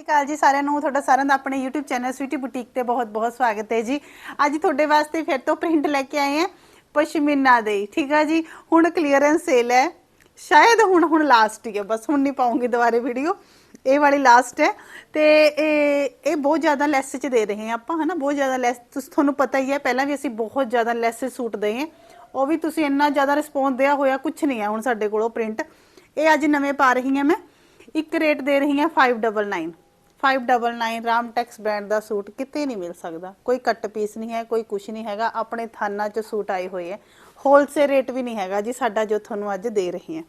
ਸਤਿ ਸ਼੍ਰੀ ਅਕਾਲ ਜੀ ਸਾਰਿਆਂ ਨੂੰ। ਤੁਹਾਡਾ ਸਾਰਿਆਂ ਦਾ ਆਪਣੇ YouTube ਚੈਨਲ ਸਵੀਟੀ ਬੁਟੀਕ ਤੇ ਬਹੁਤ-ਬਹੁਤ ਸਵਾਗਤ ਹੈ ਜੀ। ਅੱਜ ਤੁਹਾਡੇ ਵਾਸਤੇ ਫਿਰ ਤੋਂ ਪ੍ਰਿੰਟ ਲੈ ਕੇ ਆਏ ਹਾਂ ਪਸ਼ਮੀਨਾ ਦੇ। ਠੀਕ ਆ ਜੀ? ਹੁਣ ਕਲੀਅਰੈਂਸ ਸੇਲ ਹੈ। ਸ਼ਾਇਦ ਹੁਣ ਹੁਣ ਲਾਸਟ ਹੀ ਹੈ ਬਸ ਹੁਣ ਨਹੀਂ ਪਾਉਂਗੀ ਦੁਬਾਰੇ ਵੀਡੀਓ ਇਹ ਵਾਲੀ ਲਾਸਟ ਹੈ। ਤੇ ਇਹ ਇਹ ਬਹੁਤ ਜ਼ਿਆਦਾ ਲੈਸ ਚ ਦੇ ਰਹੇ ਹਾਂ ਆਪਾਂ, ਹਨਾ? ਬਹੁਤ ਜ਼ਿਆਦਾ ਲੈਸ ਤੁਹਾਨੂੰ ਪਤਾ ਹੀ ਹੈ, ਪਹਿਲਾਂ ਵੀ ਅਸੀਂ ਬਹੁਤ ਜ਼ਿਆਦਾ ਲੈਸ ਸੂਟ ਦਏ ਹਾਂ। ਉਹ ਵੀ ਤੁਸੀਂ ਇੰਨਾ ਜ਼ਿਆਦਾ ਰਿਸਪੌਂਸ ਦਿਆ ਹੋਇਆ ਕੁਝ ਨਹੀਂ ਹੈ ਹੁਣ ਸਾਡੇ ਕੋਲ ਪ੍ਰਿੰਟ ਇਹ ਅੱਜ ਨਵੇਂ ਪਾ ਰਹੀ ਹਾਂ ਮੈਂ। ਇੱਕ ਰੇਟ ਦੇ ਰਹੀ ਹਾਂ 599 599 ਰਾਮਟੈਕਸ ਬ੍ਰਾਂਡ ਦਾ ਸੂਟ ਕਿਤੇ ਨਹੀਂ ਮਿਲ ਸਕਦਾ। ਕੋਈ ਕੱਟ ਪੀਸ ਨਹੀਂ ਹੈ, ਕੋਈ ਕੁਝ ਨਹੀਂ ਹੈਗਾ। ਆਪਣੇ ਥਾਨਾਂ 'ਚ ਸੂਟ ਆਏ ਹੋਏ ਹੈ। ਹੋਲਸੇਲ ਰੇਟ ਵੀ ਨਹੀਂ ਹੈਗਾ ਜੀ, ਸਾਡਾ ਜੋ ਤੁਹਾਨੂੰ ਅੱਜ ਦੇ ਰਹੇ ਹਾਂ।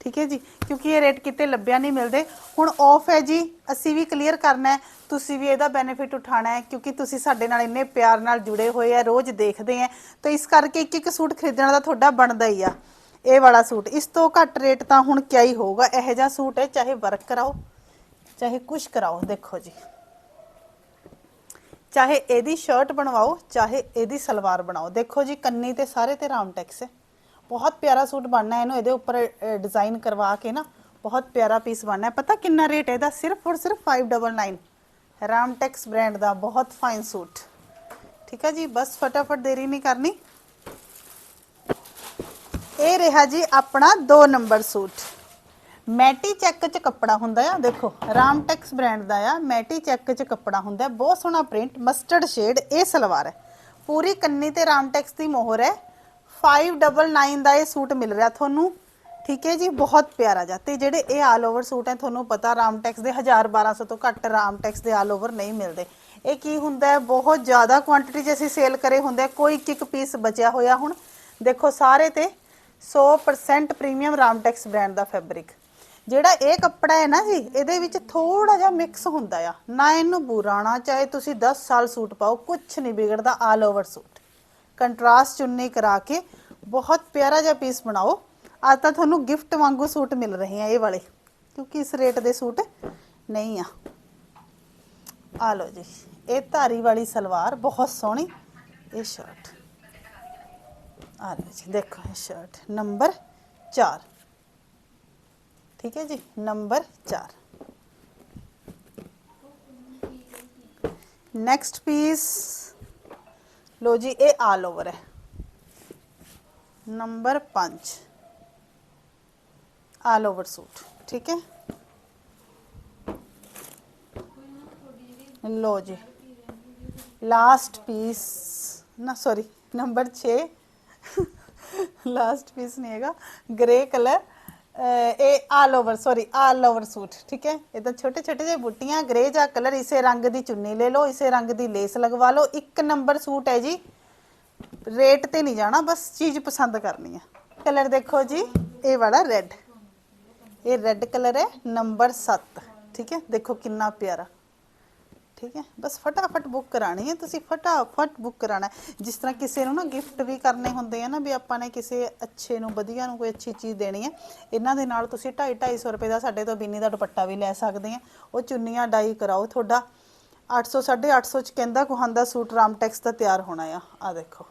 ਠੀਕ ਹੈ ਜੀ? ਕਿਉਂਕਿ ਇਹ ਰੇਟ ਕਿਤੇ ਲੱਭਿਆ ਨਹੀਂ ਮਿਲਦੇ। ਹੁਣ ਆਫ ਹੈ ਜੀ, ਅਸੀਂ ਵੀ ਕਲੀਅਰ ਕਰਨਾ ਹੈ। ਤੁਸੀਂ ਵੀ ਇਹਦਾ ਬੈਨੀਫਿਟ ਉਠਾਣਾ ਹੈ, ਕਿਉਂਕਿ ਤੁਸੀਂ ਸਾਡੇ ਨਾਲ ਇੰਨੇ ਪਿਆਰ ਨਾਲ ਜੁੜੇ ਹੋਏ ਆ ਰੋਜ਼ ਦੇਖਦੇ ਆ ਤਾਂ ਇਸ ਕਰਕੇ ਇੱਕ ਇੱਕ ਸੂਟ ਖਰੀਦਣ ਦਾ ਤੁਹਾਡਾ ਬਣਦਾ ਹੀ ਆ। ਇਹ ਵਾਲਾ ਸੂਟ। ਇਸ ਤੋਂ ਘੱਟ ਰੇਟ ਤਾਂ ਹੁਣ ਕਿਆ ਹੀ ਹੋਊਗਾ। ਇਹੋ ਜਿਹਾ ਸੂਟ ਹੈ, ਚਾਹੇ ਵਰਕ ਕਰਾਓ। ਚਾਹੇ ਕੁਛ ਕਰਾਓ, ਦੇਖੋ ਜੀ। ਚਾਹੇ ਇਹਦੀ ਸ਼ਰਟ ਬਣਵਾਓ, ਚਾਹੇ ਇਹਦੀ ਸਲਵਾਰ ਬਣਾਓ। ਦੇਖੋ ਜੀ, ਕੰਨੀ ਤੇ ਸਾਰੇ ਤੇ ਰਾਮ ਟੈਕਸ ਹੈ। ਬਹੁਤ ਪਿਆਰਾ ਸੂਟ ਬਣਨਾ ਇਹਨੂੰ, ਇਹਦੇ ਉੱਪਰ ਡਿਜ਼ਾਈਨ ਕਰਵਾ ਕੇ ਨਾ, ਬਹੁਤ ਪਿਆਰਾ ਪੀਸ ਬਣਨਾ ਹੈ। ਪਤਾ ਕਿੰਨਾ ਰੇਟ ਹੈ ਇਹਦਾ? ਸਿਰਫ ਔਰ ਸਿਰਫ 599 ਰਾਮਟੈਕਸ ਬ੍ਰਾਂਡ ਦਾ ਬਹੁਤ ਫਾਈਨ ਸੂਟ। ਠੀਕ ਹੈ ਜੀ, ਬਸ ਫਟਾਫਟ ਦੇਰੀ ਨਹੀਂ ਕਰਨੀ। ਇਹ ਰਿਹਾ ਜੀ ਆਪਣਾ 2 ਨੰਬਰ ਸੂਟ। ਮੈਟੀ ਚੈੱਕ ਚ ਕੱਪੜਾ ਹੁੰਦਾ ਆ, ਦੇਖੋ, ਰਾਮਟੈਕਸ ਬ੍ਰਾਂਡ ਦਾ ਆ, ਮੈਟੀ ਚੈੱਕ ਚ ਕੱਪੜਾ ਹੁੰਦਾ ਬਹੁਤ ਸੋਹਣਾ ਪ੍ਰਿੰਟ ਮਸਟਰਡ ਸ਼ੇਡ ਇਹ ਸਲਵਾਰ ਹੈ। ਪੂਰੀ ਕੰਨੀ ਤੇ ਰਾਮਟੈਕਸ ਦੀ ਮੋਹਰ ਹੈ। 599 ਦਾ ਇਹ ਸੂਟ ਮਿਲ ਰਿਹਾ ਤੁਹਾਨੂੰ। ਠੀਕ ਹੈ ਜੀ, ਬਹੁਤ ਪਿਆਰਾ ਜਾ ਤੇ ਜਿਹੜੇ ਇਹ ਆਲ ਓਵਰ ਸੂਟ ਹੈ, ਤੁਹਾਨੂੰ ਪਤਾ ਰਾਮਟੈਕਸ ਦੇ 1000 1200 ਤੋਂ ਘੱਟ ਰਾਮਟੈਕਸ ਦੇ ਆਲ ਓਵਰ ਨਹੀਂ ਮਿਲਦੇ। ਇਹ ਕੀ ਹੁੰਦਾ ਹੈ, ਬਹੁਤ ਜ਼ਿਆਦਾ ਕੁਆਂਟੀਟੀ 'ਚ ਅਸੀਂ ਸੇਲ ਕਰੇ ਹੁੰਦੇ ਕੋਈ ਇੱਕ ਇੱਕ ਪੀਸ ਬਚਿਆ ਹੋਇਆ ਹੁਣ। ਦੇਖੋ, ਸਾਰੇ ਤੇ 100% ਪ੍ਰੀਮੀਅਮ ਰਾਮਟੈਕਸ ਬ੍ਰਾਂਡ ਦਾ ਫੈਬਰਿਕ ਜਿਹੜਾ ਇਹ ਕੱਪੜਾ ਹੈ ਨਾ ਜੀ, ਇਹਦੇ ਵਿੱਚ ਥੋੜਾ ਜਿਹਾ ਮਿਕਸ ਹੁੰਦਾ ਆ। ਨਾ ਇਹਨੂੰ ਬੁਰਾਣਾ, ਚਾਹੇ ਤੁਸੀਂ 10 ਸਾਲ ਸੂਟ ਪਾਓ ਕੁਝ ਨਹੀਂ ਵਿਗੜਦਾ ਆਲ ਓਵਰ ਸੂਟ ਕੰਟਰਾਸਟ ਚੁੰਨੀ ਕਰਾ ਕੇ ਬਹੁਤ ਪਿਆਰਾ ਜਿਹਾ ਪੀਸ ਬਣਾਓ। ਅੱਜ ਤਾਂ ਤੁਹਾਨੂੰ ਗਿਫਟ ਵਾਂਗੂ ਸੂਟ ਮਿਲ ਰਹੇ ਆ ਇਹ ਵਾਲੇ, ਕਿਉਂਕਿ ਇਸ ਰੇਟ ਦੇ ਸੂਟ ਨਹੀਂ ਆ। ਆ ਲਓ ਜੀ, ਇਹ ਧਾਰੀ ਵਾਲੀ ਸਲਵਾਰ, ਬਹੁਤ ਸੋਹਣੀ। ਇਹ ਸ਼ਰਟ ਆ ਲਓ ਜੀ, ਦੇਖੋ ਇਹ ਸ਼ਰਟ ਨੰਬਰ 4 ठीक है जी, नंबर चार। नेक्स्ट पीस लो जी ये आल ओवर है। नंबर पाँच। आल ओवर सूट ठीक है? लो जी। लास्ट पीस ना सॉरी नंबर छ लास्ट पीस नहीं है ग्रे कलर ਇਹ all over sorry all over suit, ਠੀਕ ਹੈ? ਇਹ ਛੋਟੇ ਛੋਟੇ ਜਿਹੇ ਬੁੱਟੀਆਂ ਗ੍ਰੇ ਜਾਂ ਕਲਰ ਇਸੇ ਰੰਗ ਦੀ ਚੁੰਨੀ ਲੈ ਲਓ, ਇਸੇ ਰੰਗ ਦੀ ਲੇਸ ਲਗਵਾ ਲਓ। ਇੱਕ ਨੰਬਰ ਸੂਟ ਹੈ ਜੀ ਰੇਟ ਤੇ ਨਹੀਂ ਜਾਣਾ, ਬਸ ਚੀਜ਼ ਪਸੰਦ ਕਰਨੀ ਹੈ ਕਲਰ ਦੇਖੋ ਜੀ, ਇਹ ਵਾਲਾ ਰੈੱਡ ਇਹ ਰੈੱਡ ਕਲਰ ਹੈ ਨੰਬਰ 7 ਠੀਕ ਹੈ? ਦੇਖੋ ਕਿੰਨਾ ਪਿਆਰਾ। ਠੀਕ ਹੈ? ਬਸ ਫਟਾਫਟ ਬੁੱਕ ਕਰਾਣੀ ਹੈ। ਤੁਸੀਂ ਫਟਾਫਟ ਬੁੱਕ ਕਰਾਣਾ ਹੈ। ਜਿਸ ਤਰ੍ਹਾਂ ਕਿਸੇ ਨੂੰ ਨਾ ਗਿਫਟ ਵੀ ਕਰਨੇ ਹੁੰਦੇ ਆ ਨਾ, ਵੀ ਆਪਾਂ ਨੇ ਕਿਸੇ ਅੱਛੇ ਨੂੰ, ਵਧੀਆ ਨੂੰ ਕੋਈ ਅੱਛੀ ਚੀਜ਼ ਦੇਣੀ ਹੈ, ਇਹਨਾਂ ਦੇ ਨਾਲ ਤੁਸੀਂ 2.5 250 ਰੁਪਏ ਦਾ, ਸਾਡੇ ਤੋਂ ਬਿੰਨੀ ਦਾ ਦੁਪੱਟਾ ਵੀ ਲੈ ਸਕਦੇ ਆ। ਉਹ ਚੁੰਨੀਆਂ ਡਾਈ ਕਰਾਓ ਤੁਹਾਡਾ। 800 850 ਚ ਕਹਿੰਦਾ ਕੁਹਾਂਦਾ ਸੂਟ ਰਾਮਟੈਕਸ ਦਾ ਤਿਆਰ ਹੋਣਾ ਆ। ਆ ਦੇਖੋ।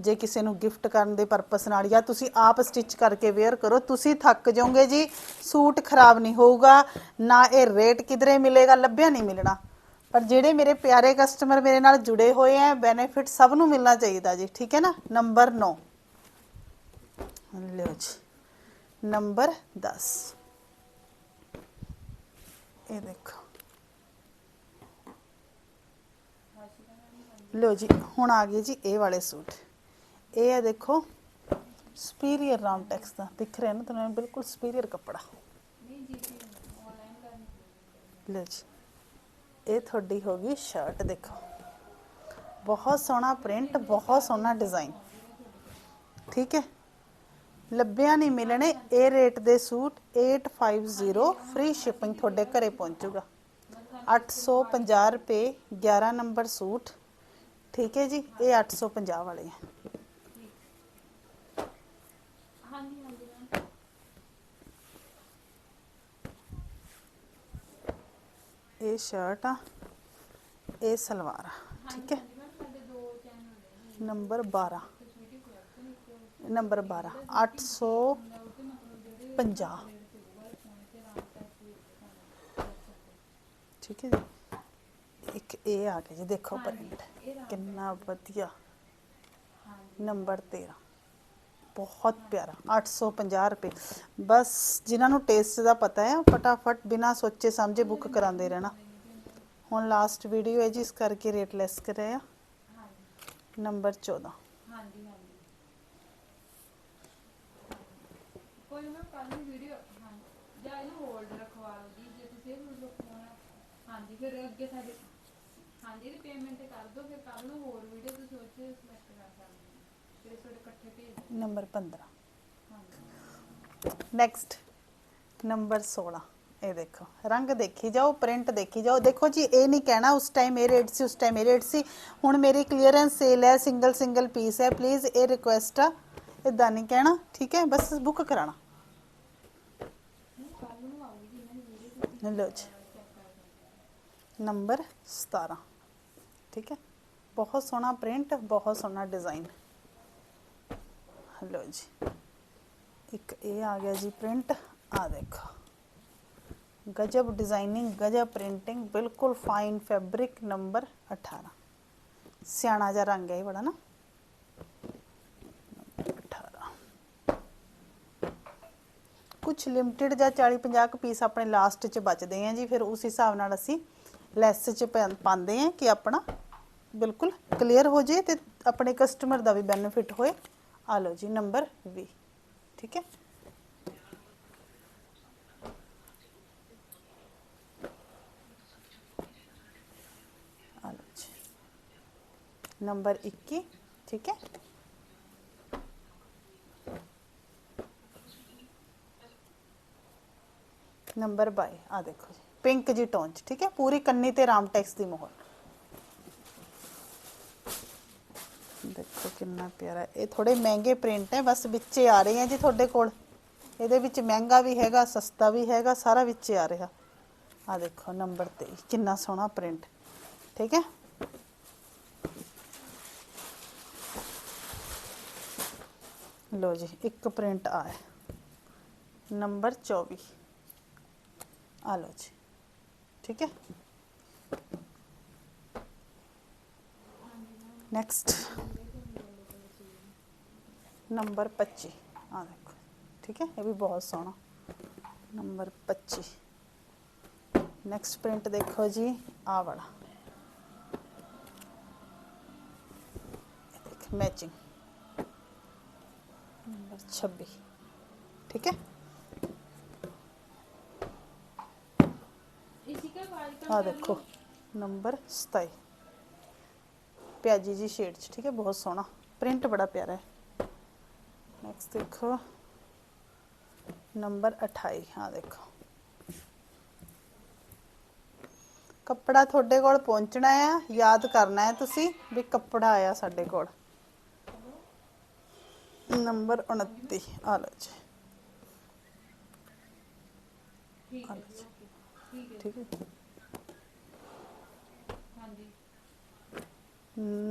ਜੇ ਕਿਸੇ ਨੂੰ ਗਿਫਟ ਕਰਨ ਦੇ ਪਰਪਸ ਨਾਲ ਜਾਂ ਤੁਸੀਂ ਆਪ ਸਟਿਚ ਕਰਕੇ ਵੇਅਰ ਕਰੋ, ਤੁਸੀਂ ਥੱਕ ਜਾਓਗੇ ਜੀ। ਸੂਟ ਖਰਾਬ ਨਹੀਂ ਹੋਊਗਾ। ਨਾ ਇਹ ਰੇਟ ਕਿਧਰੇ ਮਿਲੇਗਾ, ਲੱਭਿਆ ਨਹੀਂ ਮਿਲਣਾ। ਪਰ ਜਿਹੜੇ ਮੇਰੇ ਪਿਆਰੇ ਕਸਟਮਰ ਮੇਰੇ ਨਾਲ ਜੁੜੇ ਹੋਏ ਆ ਬੈਨੀਫਿਟ ਸਭ ਨੂੰ ਮਿਲਣਾ ਚਾਹੀਦਾ ਜੀ, ਠੀਕ ਹੈ ਨਾ? ਨੰਬਰ 9 ਲਿਓ ਜੀ। ਨੰਬਰ 10 ਇਹ ਦੇਖੋ। ਲੋ ਜੀ, ਹੁਣ ਆ ਗਏ ਜੀ ਇਹ ਵਾਲੇ ਸੂਟ। ਇਹ ਆ ਦੇਖੋ ਸੁਪੀਰੀਅਰ ਰਾਮਟੈਕਸ ਦਾ। ਦਿਖ ਰਿਹਾ ਨਾ ਤੁਹਾਨੂੰ? ਬਿਲਕੁਲ ਸੁਪੀਰੀਅਰ ਕੱਪੜਾ। ਲੋ ਜੀ। ਇਹ ਤੁਹਾਡੀ ਹੋ ਗਈ ਸ਼ਰਟ ਦੇਖੋ। ਬਹੁਤ ਸੋਹਣਾ ਪ੍ਰਿੰਟ ਬਹੁਤ ਸੋਹਣਾ ਡਿਜ਼ਾਈਨ ਠੀਕ ਹੈ? ਲੱਭਿਆ ਨਹੀਂ ਮਿਲਣੇ ਇਹ ਰੇਟ ਦੇ ਸੂਟ 850 ਫ੍ਰੀ ਸ਼ਿਪਿੰਗ ਤੁਹਾਡੇ ਘਰੇ ਪਹੁੰਚੂਗਾ। 850 ਰੁਪਏ 11 ਨੰਬਰ ਸੂਟ। ਠੀਕ ਹੈ ਜੀ? ਇਹ 850 ਵਾਲੇ ਹੈ ਇਹ ਸ਼ਰਟ ਆ ਇਹ ਸਲਵਾਰ ਆ ਠੀਕ ਹੈ ਨੰਬਰ 12 ਨੰਬਰ 12 850 ਠੀਕ ਹੈ ਜੀ ਇੱਕ ਇਹ ਆ ਗਿਆ ਜੀ ਦੇਖੋ ਪ੍ਰਿੰਟ ਕਿੰਨਾ ਵਧੀਆ ਨੰਬਰ 13 ਬਹੁਤ ਪਿਆਰਾ 850 ਰੁਪਏ। ਬਸ ਜਿਨ੍ਹਾਂ ਨੂੰ ਟੇਸਟ ਦਾ ਪਤਾ ਹੈ ਫਟਾਫਟ ਬਿਨਾ ਸੋਚੇ ਸਮਝੇ ਬੁੱਕ ਕਰਾਉਂਦੇ ਰਹਿਣਾ। ਹੁਣ ਲਾਸਟ ਵੀਡੀਓ ਹੈ ਜੀ, ਇਸ ਕਰਕੇ ਰੇਟ ਲੈਸ ਕਰਿਆ ਨੰਬਰ 14 ਹਾਂਜੀ ਹਾਂਜੀ ਕੋਈ ਨਾ ਕੱਲ ਵੀਡੀਓ ਹਾਂ, ਜਾਂ ਇਹਨੂੰ ਹੋਲਡ ਰਖਵਾ ਲਓ ਜੀ, ਜੇ ਤੁਸੀਂ ਇਹ ਫੋਨ ਹਾਂਜੀ, ਫਿਰ ਅੱਗੇ ਸਾਡੇ, ਹਾਂਜੀ, ਇਹਦੀ ਪੇਮੈਂਟ ਕਰ ਦਿਓ, ਫਿਰ ਕੱਲ ਨੂੰ ਹੋਰ ਵੀਡੀਓ ਤੁਸੀਂ ਉਹ ਸਿਲੈਕਟ ਕਰ ਸਕਦੇ नंबर पंद्रह। नैक्सट नंबर सोलह। ये देखो, रंग देखी जाओ प्रिंट देखी जाओ। देखो जी, ये नहीं कहना उस टाइम ये रेट से, उस टाइम ये रेट से। हूँ मेरी क्लीयरेंस सेल है सिंगल सिंगल पीस है। प्लीज़ ये रिक्वेस्ट आ, इदा नहीं कहना, ठीक है? बस बुक करा लो जी। नंबर सतारा ठीक है? बहुत सोहना प्रिंट बहुत सोहना डिज़ाइन ਲਓ ਜੀ ਇੱਕ ਇਹ ਆ ਗਿਆ ਜੀ ਪ੍ਰਿੰਟ ਆ ਦੇਖੋ ਗਜਬ ਡਿਜ਼ਾਈਨਿੰਗ ਗਜਬ ਪ੍ਰਿੰਟਿੰਗ ਬਿਲਕੁਲ ਫਾਈਨ ਫੈਬਰਿਕ ਨੰਬਰ 18 ਸਿਆਣਾ ਜਿਹਾ ਰੰਗ ਹੈ ਇਹ ਬੜਾ ਨਾ ਨੰਬਰ 18 ਕੁਝ ਲਿਮਟਿਡ ਜਾਂ 40 50 ਕੁ ਪੀਸ ਆਪਣੇ ਲਾਸਟ 'ਚ ਬਚਦੇ ਆ ਜੀ ਫਿਰ ਉਸ ਹਿਸਾਬ ਨਾਲ ਅਸੀਂ ਲੈਸ 'ਚ ਪਾ- ਪਾਉਂਦੇ ਆ ਕਿ ਆਪਣਾ ਬਿਲਕੁਲ ਕਲੀਅਰ ਹੋ ਜੇ ਤੇ ਆਪਣੇ ਕਸਟਮਰ ਦਾ ਵੀ ਬੈਨੀਫਿਟ ਹੋਏ आ लो जी, नंबर वी ठीक है? नंबर इक्की, ठीक है? नंबर बाई, आ देखो जी, पिंक जी टोंच ठीक है? पूरी कन्नी ते राम टैक्स की मोहर ਦੇਖੋ ਕਿੰਨਾ ਪਿਆਰਾ ਇਹ ਥੋੜੇ ਮਹਿੰਗੇ ਪ੍ਰਿੰਟ ਹੈ ਬਸ ਵਿੱਚੇ ਆ ਰਹੇ ਆ ਜੀ ਤੁਹਾਡੇ ਕੋਲ ਇਹਦੇ ਵਿੱਚ ਮਹਿੰਗਾ ਵੀ ਹੈਗਾ ਸਸਤਾ ਵੀ ਹੈਗਾ ਸਾਰਾ ਵਿੱਚੇ ਆ ਰਿਹਾ ਆ ਦੇਖੋ ਨੰਬਰ 23 ਕਿੰਨਾ ਸੋਹਣਾ ਪ੍ਰਿੰਟ ਠੀਕ ਹੈ ਲੋ ਜੀ ਇੱਕ ਪ੍ਰਿੰਟ ਆ ਹੈ ਨੰਬਰ 24 ਆ ਲਓ ਜੀ ਠੀਕ ਹੈ ਨੈਕਸਟ नंबर पच्ची। हाँ देखो ठीक है? ये भी बहुत सोहना। नंबर पच्ची। नैक्सट प्रिंट देखो जी आ वाला। मैचिंग नंबर छब्बी ठीक है? हाँ। देखो नंबर सताई। प्याजी जी शेड ठीक है? बहुत सोहना। प्रिंट बड़ा प्यारा है। ਹੈ ਬਹੁਤ ਸੋਹਣਾ ਪ੍ਰਿੰਟ ਬੜਾ ਪਿਆਰਾ ਹੈ ਨੈਕਸਟ ਦੇਖੋ ਨੰਬਰ 28 ਆ ਦੇਖੋ ਕੱਪੜਾ ਤੁਹਾਡੇ ਕੋਲ ਪਹੁੰਚਣਾ ਹੈ ਯਾਦ ਕਰਨਾ ਹੈ ਤੁਸੀਂ ਵੀ ਕੱਪੜਾ ਆਇਆ ਸਾਡੇ ਕੋਲ ਨੰਬਰ 29 ਆ ਲਓ ਜੀ ठीक ਆ है ਲਓ ਜੀ ठीक है ਠੀਕ ਹੈ हाँ जी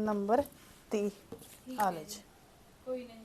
ਨੰਬਰ 30 ठीक ਆ है ਲਓ जी। ਜੀ कोई नहीं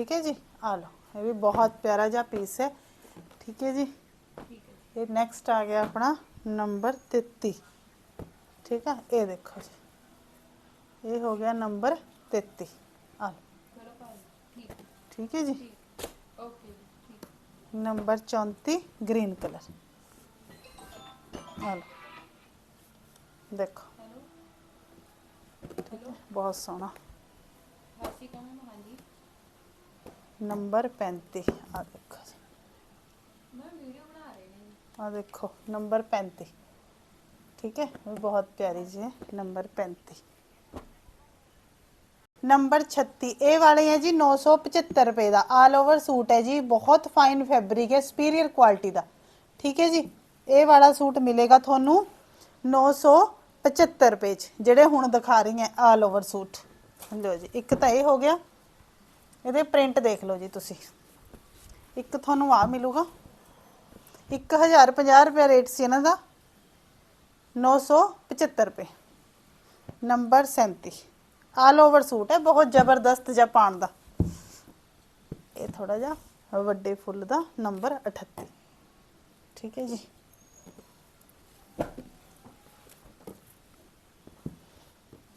ठीक है जी? आ लो। ये भी बहुत प्यारा जहा पीस है। ठीक है जी? ये नेक्स्ट आ गया अपना नंबर तेती। ठीक है? ये देखो जी। ये हो गया नंबर तेती। आ लो। ठीक है जी? नंबर चौंती ग्रीन कलर आ लो। देखो। ठीक है? बहुत सोहना ਨੰਬਰ 33 ਠੀਕ ਹੈ ਇਹ ਦੇਖੋ। ਜੀ ਇਹ ਹੋ ਗਿਆ ਨੰਬਰ 33 ਆ ਬਹੁਤ ਸੋਹਣਾ ਹਾਸੀ ਕਹਾਂ ਹਾਂਜੀ 35 ਆ ਦੇਖੋ ਆ ਦੇਖੋ ਨੰਬਰ 35 ਠੀਕ ਹੈ, ਇਹ ਬਹੁਤ ਪਿਆਰੀ ਜੀ ਹੈ, ਨੰਬਰ 35 ਨੰਬਰ 36 ਇਹ ਵਾਲੇ ਹੈ ਜੀ 975 ਰੁਪਏ ਦਾ। ਆਲ ਓਵਰ ਸੂਟ ਹੈ ਜੀ, ਬਹੁਤ ਫਾਈਨ ਫੈਬਰਿਕ ਹੈ ਸੁਪੀਰੀਅਰ ਕੁਆਲਿਟੀ ਦਾ। ਠੀਕ ਹੈ ਜੀ, ਇਹ ਵਾਲਾ ਸੂਟ ਮਿਲੇਗਾ ਤੁਹਾਨੂੰ 975 ਰੁਪਏ ਚ, ਜਿਹੜੇ ਹੁਣ ਦਿਖਾ ਰਹੀ ਹਾਂ ਆਲ ਓਵਰ ਸੂਟ। ਲਓ ਜੀ, ਇੱਕ ਤਾਂ ਇਹ ਹੋ ਗਿਆ। ਇਹਦੇ ਪ੍ਰਿੰਟ ਦੇਖ ਲਓ ਜੀ ਤੁਸੀਂ। ਇੱਕ ਤੁਹਾਨੂੰ ਆ ਮਿਲੂਗਾ। 1050 ਰੁਪਏ ਰੇਟ ਸੀ ਇਹਨਾਂ ਦਾ। 975 ਰੁਪਏ। ਨੰਬਰ 37 ਆਲ ਓਵਰ ਸੂਟ ਹੈ, ਬਹੁਤ ਜ਼ਬਰਦਸਤ ਜਿਹਾ ਪਾਣ ਦਾ। ਇਹ ਥੋੜਾ ਜਿਹਾ ਵੱਡੇ ਫੁੱਲ ਦਾ ਨੰਬਰ 38 ਠੀਕ ਹੈ ਜੀ।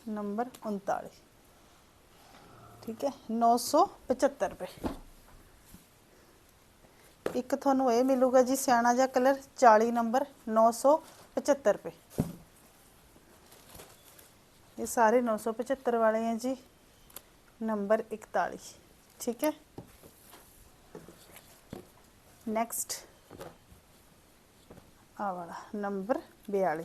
ਨੰਬਰ 39 ਠੀਕ ਹੈ 975 ਰੁਪਏ ਇੱਕ ਤੁਹਾਨੂੰ ਇਹ ਮਿਲੂਗਾ ਜੀ ਸਿਆਣਾ ਜਿਹਾ ਕਲਰ 40 ਨੰਬਰ 975 ਰੁਪਏ ਇਹ ਸਾਰੇ 975 ਵਾਲੇ ਹੈ ਜੀ ਨੰਬਰ 41 ਠੀਕ ਹੈ ਨੈਕਸਟ ਆ ਵਾਲਾ ਨੰਬਰ 42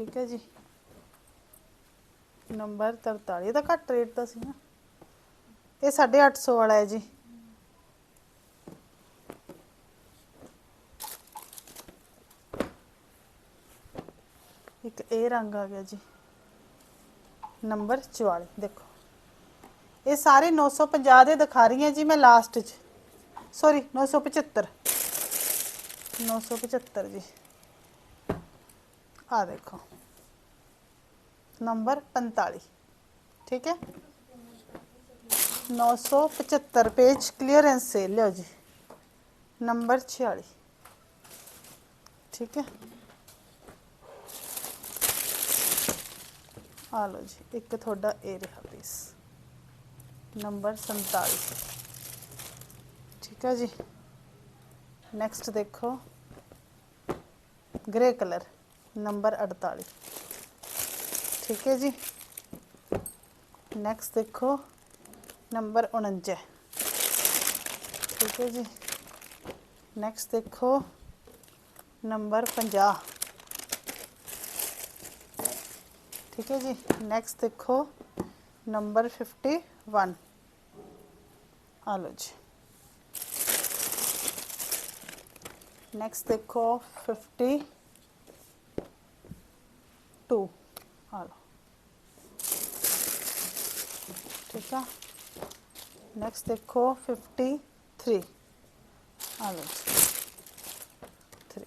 ਠੀਕ ਹੈ ਜੀ। ਨੰਬਰ 43 ਇਹਦਾ ਘੱਟ ਰੇਟ ਦਾ ਸੀ ਨਾ। ਇਹ 850 ਵਾਲਾ ਹੈ ਜੀ। ਇੱਕ ਇਹ ਰੰਗ ਆ ਗਿਆ ਜੀ। ਨੰਬਰ 44 ਦੇਖੋ। ਇਹ ਸਾਰੇ 950 ਦੇ ਦਿਖਾ ਰਹੀ ਹਾਂ ਜੀ ਮੈਂ ਲਾਸਟ 'ਚ। ਸੌਰੀ 975 975 ਜੀ। आ देखो। नंबर पैंतालीस। ठीक है? नौ सौ पचहत्तर पेज क्लियरेंस से, लो जी। नंबर छियालीस। ठीक है? आ लो जी, एक थोड़ा ए रहा पीस नंबर संताली ठीक है जी? नेक्स्ट देखो। ग्रे कलर नंबर 48 ठीक है जी। नेक्स्ट देखो, नंबर उणंजा ठीक है जी। नेक्स्ट देखो, नंबर पंजा ठीक है जी। नेक्स्ट देखो, नंबर फिफ्टी वन। आलो जी। नेक्स्ट देखो, फिफ्टी टू हलो। ठीक है? नेक्स्ट देखो fifty three hello. Three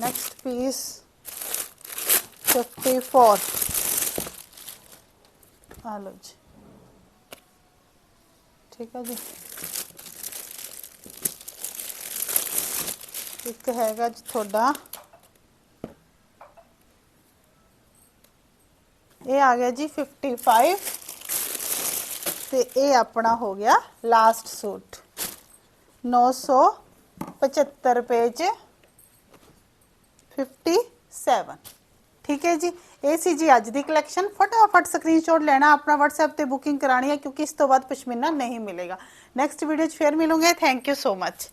next piece fifty four आलो जी। ठीक है जी? एक हैगा जी थोड़ा। ਇਹ ਆ ਗਿਆ ਜੀ 55 ਤੇ ਇਹ ਆਪਣਾ ਹੋ ਗਿਆ ਲਾਸਟ ਸੂਟ। 975 ਰੁਪਏ ਚ 57 ਠੀਕ ਹੈ ਜੀ? ਇਹ ਸੀ ਜੀ ਅੱਜ ਦੀ ਕਲੈਕਸ਼ਨ ਫਟਾਫਟ ਸਕਰੀਨਸ਼ਾਟ ਲੈਣਾ, ਆਪਣਾ WhatsApp ਤੇ ਬੁਕਿੰਗ ਕਰਾਣੀ ਹੈ ਕਿਉਂਕਿ ਇਸ ਤੋਂ ਬਾਅਦ ਪਸ਼ਮੀਨਾ ਨਹੀਂ ਮਿਲੇਗਾ। ਨੈਕਸਟ ਵੀਡੀਓ 'ਚ ਫੇਰ ਮਿਲੂਗੇ। Thank you so much